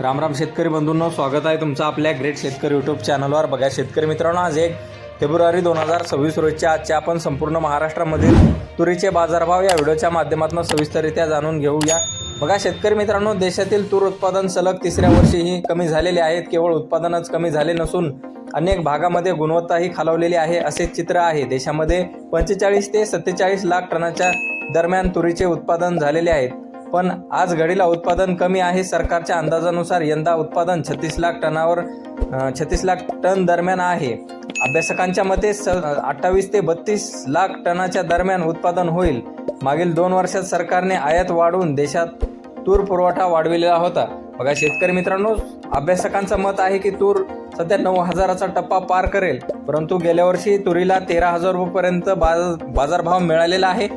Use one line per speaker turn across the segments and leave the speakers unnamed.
राम राम शेतकरी बंधूंनो स्वागत आहे तुमचं आपल्या ग्रेट शेतकरी यूट्यूब चॅनलवर बघा शेतकरी मित्रांनो आज एक फेब्रुवारी दोन हजार सव्वीस रोजच्या आजच्या आपण संपूर्ण महाराष्ट्रामधील तुरीचे बाजारभाव या व्हिडिओच्या माध्यमातून सविस्तररित्या जाणून घेऊया. बघा शेतकरी मित्रांनो देशातील तूर उत्पादन सलग तिसऱ्या वर्षीही कमी झालेले आहेत. केवळ उत्पादनच कमी झाले नसून अनेक भागामध्ये गुणवत्ताही खालावलेली आहे असे चित्र आहे. देशामध्ये पंचेचाळीस ते सत्तेचाळीस लाख टनाच्या दरम्यान तुरीचे उत्पादन झालेले आहेत. पण आज घडीला उत्पादन कमी आहे. सरकारच्या अंदाजानुसार यंदा उत्पादन छत्तीस लाख टनावर छत्तीस लाख टन दरम्यान आहे. अभ्यासकांच्या मते स अठ्ठावीस ते बत्तीस लाख टनाच्या दरम्यान उत्पादन होईल. मागील दोन वर्षात सरकारने आयात वाढवून देशात तूर पुरवठा वाढविलेला होता. बघा शेतकरी मित्रांनो अभ्यासकांचं मत आहे की तूर सध्या नऊ हजाराचा टप्पा पार करेल. परंतु गेल्या वर्षी तुरीला तेरा हजार रुपयेपर्यंत बाज बाजारभाव मिळालेला आहे.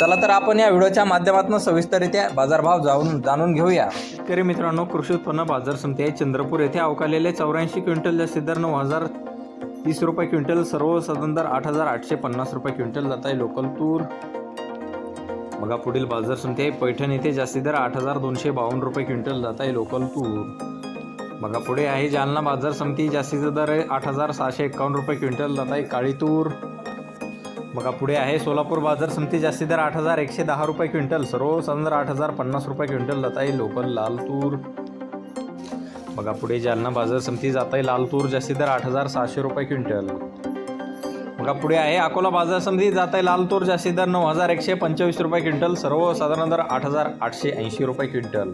चला तर आपण या व्हिडिओच्या माध्यमातून सविस्तररित्या बाजारभाव जाऊन जाणून घेऊया. शेतकरी मित्रांनो कृषी उत्पन्न बाजार समिती आहे चंद्रपूर येथे अवकालेले चौऱ्याऐंशी क्विंटल जास्तीत दर नऊ हजार तीस रुपये क्विंटल सर्वसाधारण दर आठ हजार आठशे पन्नास रुपये क्विंटल जात आहे लोकल तूर. बघा पुढील बाजार समिती आहे. पैठण येथे जास्तीत दर आठ हजार दोनशे बावन्न रुपये क्विंटल जात आहे लोकल तूर. बघा पुढे आहे जालना बाजार समिती जास्तीचा दर आहे आठ हजार सहाशे एकावन्न रुपये क्विंटल जात आहे काळी तूर. बघा पुढे आहे सोलापूर बाजार समिती. जास्ती दर आठ हजार एकशे दहा रुपये क्विंटल. सर्वसाधारण दर आठ हजार पन्नास रुपये क्विंटल जात आहे लोकल लाल तूर बघा पुढे जालना बाजार समिती जात आहे लाल तूर जास्ती दर आठ हजार सहाशे रुपये क्विंटल. बघा पुढे आहे अकोला बाजार समिती जात आहे लाल तूर जास्ती दर नऊ हजार एकशे पंचवीस रुपये क्विंटल. सर्वसाधारण दर आठ हजार आठशे ऐंशी रुपये क्विंटल.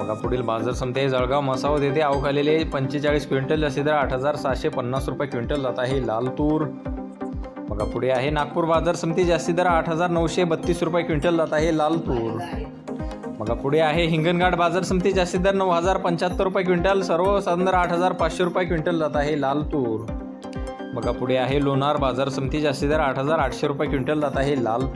बघा पुढील बाजार समिती आहे जळगाव. मसावत येथे अवकालेले पंचेचाळीस क्विंटल. जास्ती दर आठ हजार सहाशे पन्नास रुपये क्विंटल जात आहे लाल तूर बघा पुढे आहे नागपूर बाजार समिती. जास्ती दर आठ हजार नऊशे बत्तीस रुपये क्विंटल जात आहे लाल तूर बघा पुढे आहे हिंगणघाट बाजार समिती. जास्ती दर नऊ हजार पंच्याहत्तर रुपये क्विंटल सर्वसाधारण दर आठ हजार पाचशे रुपये क्विंटल जात आहे लाल तूर बघा पुढे आहे लोणार बाजार समिती. जास्ती दर आठ हजार आठशे रुपये क्विंटल जात आहे लाल तूर